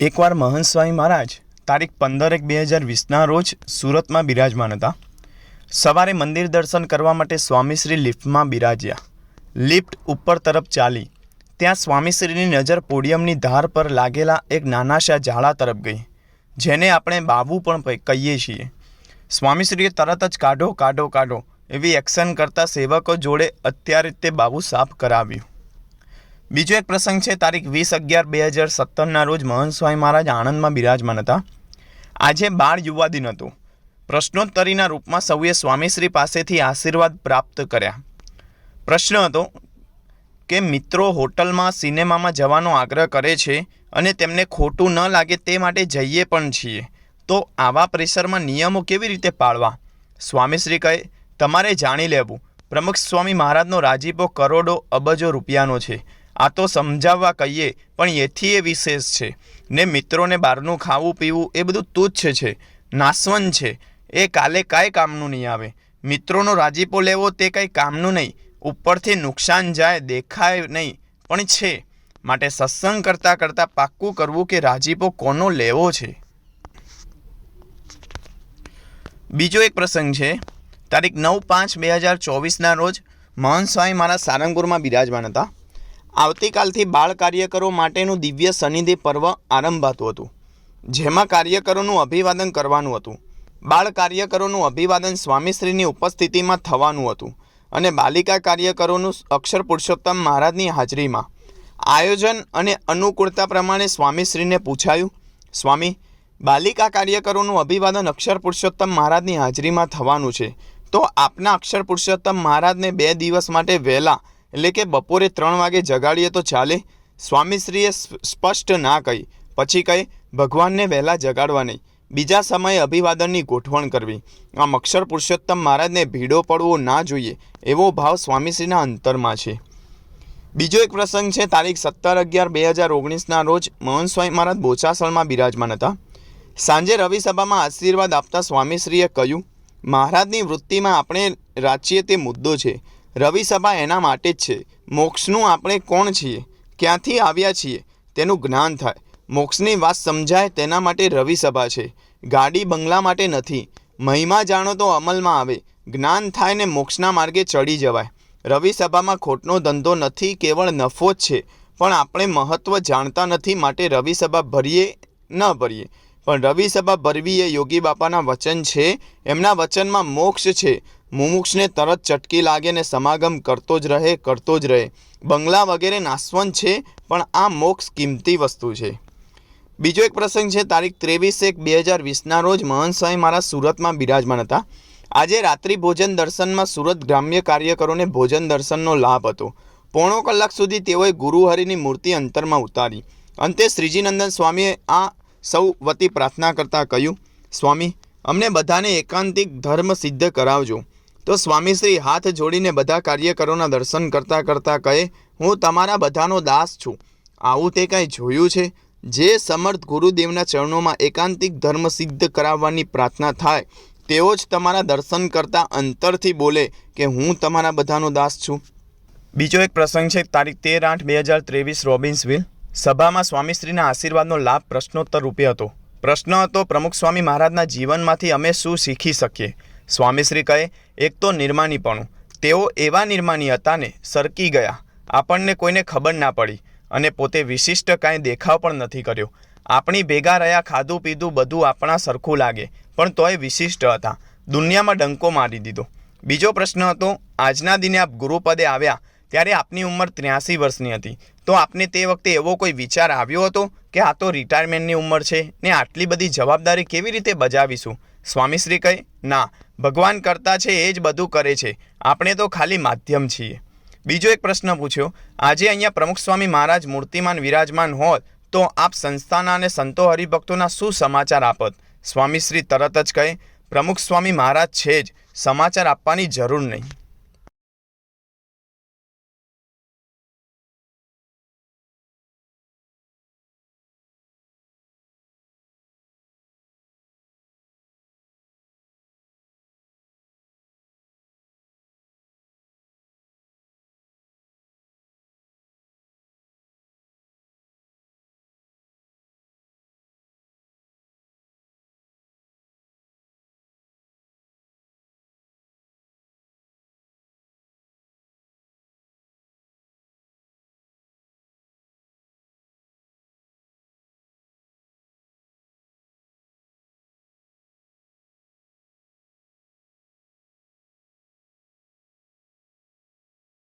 એકવાર મહંત સ્વામી મહારાજ તારીખ પંદર એક બે હજાર વીસના રોજ સુરતમાં બિરાજમાન હતા. સવારે મંદિર દર્શન કરવા માટે સ્વામીશ્રી લિફ્ટમાં બિરાજ્યા. લિફ્ટ ઉપર તરફ ચાલી. ત્યાં સ્વામીશ્રીની નજર પોડિયમની ધાર પર લાગેલા એક નાનાશા ઝાડા તરફ ગઈ, જેને આપણે બાબુ પણ કહીએ છીએ. સ્વામીશ્રીએ તરત જ કાઢો કાઢો કાઢો એવી એક્શન કરતા સેવકો જોડે અત્યારે તે બાબુ સાફ કરાવ્યું. બીજો એક પ્રસંગ છે, તારીખ વીસ અગિયાર બે હજાર સત્તરના રોજ મહંત સ્વામી મહારાજ આણંદમાં બિરાજમાન હતા. આજે બાળ યુવા દિન હતો. પ્રશ્નોત્તરીના રૂપમાં સૌએ સ્વામીશ્રી પાસેથી આશીર્વાદ પ્રાપ્ત કર્યા. પ્રશ્ન હતો કે, મિત્રો હોટલમાં, સિનેમામાં જવાનો આગ્રહ કરે છે અને તેમને ખોટું ન લાગે તે માટે જઈએ પણ છીએ. તો આવા પ્રેશરમાં નિયમો કેવી રીતે પાળવા? સ્વામીશ્રી કહે, તમારે જાણી લેવું. પ્રમુખ સ્વામી મહારાજનો રાજીપો કરોડો અબજો રૂપિયાનો છે. આ તો સમજાવવા કહીએ, પણ એથી એ વિશેષ છે. ને મિત્રોને બહારનું ખાવું પીવું એ બધું તુચ્છ છે નાસવન છે. એ કાલે કાંઈ કામનું નહીં આવે. મિત્રોનો રાજીપો લેવો તે કંઈ કામનું નહીં. ઉપરથી નુકસાન જાય, દેખાય નહીં, પણ છે. માટે સત્સંગ કરતાં કરતાં પાક્કું કરવું કે રાજીપો કોનો લેવો છે? બીજો એક પ્રસંગ છે. તારીખ નવ પાંચ બે હજાર ચોવીસના રોજ મહંત સ્વામી મારા સારંગપુરમાં બિરાજમાન હતા. આવતીકાલથી બાળ કાર્યકરો માટેનું દિવ્ય સનિધિ પર્વ આરંભાતું હતું, જેમાં કાર્યકરોનું અભિવાદન કરવાનું હતું. બાળ કાર્યકરોનું અભિવાદન સ્વામીશ્રીની ઉપસ્થિતિમાં થવાનું હતું અને બાલિકા કાર્યકરોનું અક્ષર પુરુષોત્તમ મહારાજની હાજરીમાં. આયોજન અને અનુકૂળતા પ્રમાણે સ્વામીશ્રીને પૂછાયું, સ્વામી, બાલિકા કાર્યકરોનું અભિવાદન અક્ષર પુરુષોત્તમ મહારાજની હાજરીમાં થવાનું છે. તો આપના અક્ષર પુરુષોત્તમ મહારાજને બે દિવસ માટે વહેલા એટલે કે બપોરે ત્રણ વાગે જગાડીએ તો ચાલે. સ્વામીશ્રીએ સ્પ- સ્પષ્ટ ના કહી. પછી કહી, ભગવાનને વહેલા જગાડવા નહીં. બીજા સમયે અભિવાદનની ગોઠવણ કરવી. આમ અક્ષર પુરુષોત્તમ મહારાજને ભીડો પડવો ના જોઈએ. એવો ભાવ સ્વામીશ્રીના અંતરમાં છે. બીજો એક પ્રસંગ છે, તારીખ સત્તર અગિયાર બે હજાર ઓગણીસના રોજ મોહન સ્વામી મહારાજ બોચાસણમાં બિરાજમાન હતા. સાંજે રવિ સભામાં આશીર્વાદ આપતા સ્વામીશ્રીએ કહ્યું, મહારાજની વૃત્તિમાં આપણે રાચીએ તે મુદ્દો છે. રવિ સભા એના માટે જ છે. મોક્ષનું આપણે કોણ છીએ? ક્યાંથી આવ્યા છીએ? તેનું જ્ઞાન થાય. મોક્ષની વાત સમજાય તેના માટે રવિ સભા છે. ગાડી બંગલા માટે નથી. મહિમા જાણો તો અમલમાં આવે. જ્ઞાન થાય ને મોક્ષના માર્ગે ચડી જવાય. રવિ સભામાં ખોટનો ધંધો નથી, કેવળ નફો જ છે. પણ આપણે મહત્ત્વ જાણતા નથી માટે રવિ સભા ભરીએ ન ભરીએ. પણ રવિ સભા ભરવી એ યોગી બાપાના વચન છે. એમના વચનમાં મોક્ષ છે. મુમુક્ષને તરત ચટકી લાગે ને સમાગમ કરતો જ રહે, કરતો જ રહે. બંગલા વગેરે નાસવંત છે, પણ આ મોક્ષ કિંમતી વસ્તુ છે. બીજો એક પ્રસંગ છે, તારીખ ત્રેવીસ એક બે હજાર વીસના રોજ મહંત સ્વામી મારા સુરતમાં બિરાજમાન હતા. આજે રાત્રિ ભોજન દર્શનમાં સુરત ગ્રામ્ય કાર્યકરોને ભોજન દર્શનનો લાભ હતો. પોણો કલાક સુધી તેઓએ ગુરુહરિની મૂર્તિ અંતરમાં ઉતારી. અંતે શ્રીજીનંદન સ્વામીએ આ સૌ વતી પ્રાર્થના કરતાં કહ્યું, સ્વામી, અમને બધાને એકાંતિક ધર્મ સિદ્ધ કરાવજો. તો સ્વામીશ્રી હાથ જોડીને બધા કાર્યકરોના દર્શન કરતાં કરતાં કહે, હું તમારા બધાનો દાસ છું. આવું તે કાંઈ જોયું છે? જે સમર્થ ગુરુદેવના ચરણોમાં એકાંતિક ધર્મ સિદ્ધ કરાવવાની પ્રાર્થના થાય, તેઓ જ તમારા દર્શન કરતાં અંતરથી બોલે કે હું તમારા બધાનો દાસ છું. બીજો એક પ્રસંગ છે, તારીખ તેર આઠ બે હજાર ત્રેવીસ રોબિન્સવિલ. સભામાં સ્વામીશ્રીના આશીર્વાદનો લાભ પ્રશ્નોત્તર રૂપે હતો. પ્રશ્ન હતો, પ્રમુખ સ્વામી મહારાજના જીવનમાંથી અમે શું શીખી શકીએ? સ્વામીશ્રી કહે એક તો નિર્માનીપણું. તેઓ એવા નિર્માની હતા ને સરકી ગયા. આપણને કોઈને ખબર ના પડી અને પોતે વિશિષ્ટ કાંઈ દેખાવ પણ નથી કર્યો. આપણી ભેગા રહ્યા ખાધું પીધું બધું આપણા સરખું લાગે, પણ તોય વિશિષ્ટ હતા. દુનિયામાં ડંકો મારી દીધો. બીજો પ્રશ્ન હતો, આજના દિને આપ ગુરુપદે આવ્યા ત્યારે આપની ઉંમર ત્ર્યાસી વર્ષની હતી. તો આપને તે વખતે એવો કોઈ વિચાર આવ્યો હતો કે આ તો રિટાયરમેન્ટની ઉંમર છે, ને આટલી બધી જવાબદારી કેવી રીતે બજાવીશું? સ્વામીશ્રી કહે, ના, ભગવાન કરતા છે એ જ બધું કરે છે. આપણે તો ખાલી માધ્યમ છીએ. બીજો એક પ્રશ્ન પૂછ્યો, આજે અહીંયા પ્રમુખ સ્વામી મહારાજ મૂર્તિમાન વિરાજમાન હોત, તો આપ સંસ્થાના અને સંતો હરિભક્તોના શું સમાચાર આપત? સ્વામીશ્રી તરત જ કહે, પ્રમુખ સ્વામી મહારાજ છે જ. સમાચાર આપવાની જરૂર નહીં.